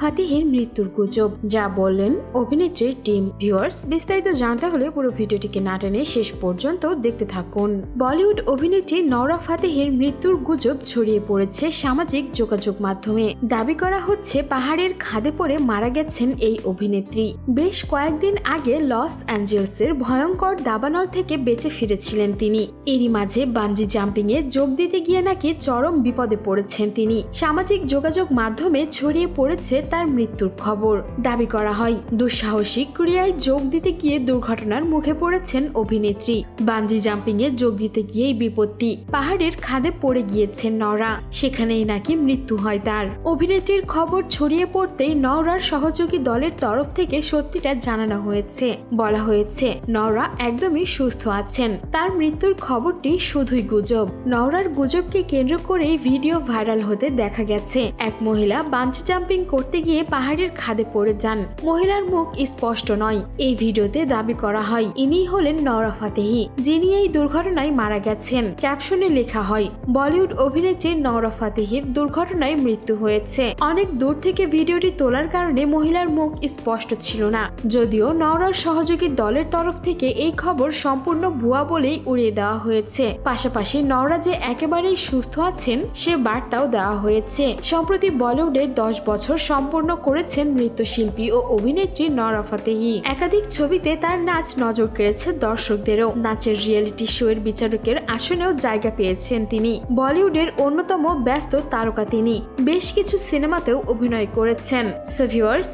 ফাতিহের মৃত্যুর গুজব, যা বললেন অভিনেত্রীর টিম ভিউয়ার্স। বিস্তারিত জানতে হলে পুরো ভিডিওটিকে না টেনে শেষ পর্যন্ত দেখতে থাকুন। বলিউড অভিনেত্রী নওরা ফাতিহের মৃত্যুর গুজব ছড়িয়ে পড়েছে সামাজিক যোগাযোগ মাধ্যমে। দাবি করা হচ্ছে, পাহাড়ের খাদে পড়ে মারা গেছেন এই অভিনেত্রী। বেশ কয়েকদিন আগে লস অ্যাঞ্জেলসের ভয়ঙ্কর দাবানল থেকে বেঁচে ফিরেছিলেন তিনি। এরই মাঝে বাঞ্জি জাম্পিং এ যোগ দিতে গিয়ে নাকি চরম বিপদে পড়েছেন তিনি। সামাজিক যোগাযোগ মাধ্যমে ছড়িয়ে পড়েছে তার মৃত্যুর খবর। দাবি করা হয় দুঃসাহসিক ক্রিয়ায় যোগ দিতে গিয়ে দুর্ঘটনার মুখে পড়েছেন অভিনেত্রী। বাঞ্জি জাম্পিং এ যোগ দিতে গিয়েই বিপত্তি। পাহাড়ের খাদে পড়ে গিয়েছেন নরা সেখানেই নাকি মৃত্যু হয় তার। অভিনেত্রীর খবর ছড়িয়ে পড়তেই নওরার সহযোগী দলের তরফ থেকে সত্যিটা জানানো হয়েছে। বলা হয়েছে, নওরা একদমই সুস্থ আছেন। তার মৃত্যুর খবরটি শুধুই গুজব। নওরার গুজবকে কেন্দ্র করেই ভিডিও ভাইরাল হতে দেখা গেছে। এক মহিলা বাঞ্চি জাম্পিং করতে গিয়ে পাহাড়ের খাদে পড়ে যান। মহিলার মুখ স্পষ্ট নয়। এই ভিডিওতে দাবি করা হয়, ইনি হলেন নওরা ফাতেহি, যিনি এই দুর্ঘটনায় মারা গেছেন। ক্যাপশনে লেখা হয়, বলিউড অভিনেত্রী নওরা ফাতেহির দুর্ঘটনায় মৃত্যু হয়েছে। অনেক দূর থেকে ভিডিওটি তোলার কারণে মহিলার মুখ স্পষ্ট ছিল না। যদিও নওরার সহযোগী দলের তরফ থেকে এই খবর সম্পূর্ণ ভুয়া বলেই উড়িয়ে দেওয়া হয়েছে। পাশাপাশি নওরা যে একেবারেই সুস্থ আছেন, সে বার্তাও দেওয়া হয়েছে। সম্প্রতি বলিউডের দশ বছর সম্পূর্ণ করেছেন নৃত্যশিল্পী ও অভিনেত্রী নওরা ফাতেহি। একাধিক ছবিতে তার নাচ নজর কেড়েছে দর্শকদেরও। নাচের রিয়েলিটি শো এর বিচারকের আসনেও জায়গা পেয়েছেন তিনি। বলিউডের অন্যতম ব্যস্ত তারকা তিনি। বেশ কিছু সিনেমাতেও অভিনয় করেছেন। সো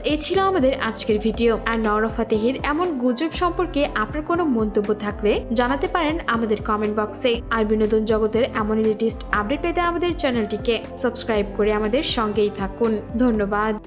এই ছিল আমাদের আজকের ভিডিও আর নওরা এমন গুজব সম্পর্কে আপনার কোনো মন্তব্য থাকলে জানাতে পারেন আমাদের কমেন্ট বক্সে আর বিনোদন জগতের এমন লেটেস্ট আপডেট পেতে আমাদের চ্যানেলটিকে সাবস্ক্রাইব করে আমাদের সঙ্গেই থাকুন। ধন্যবাদ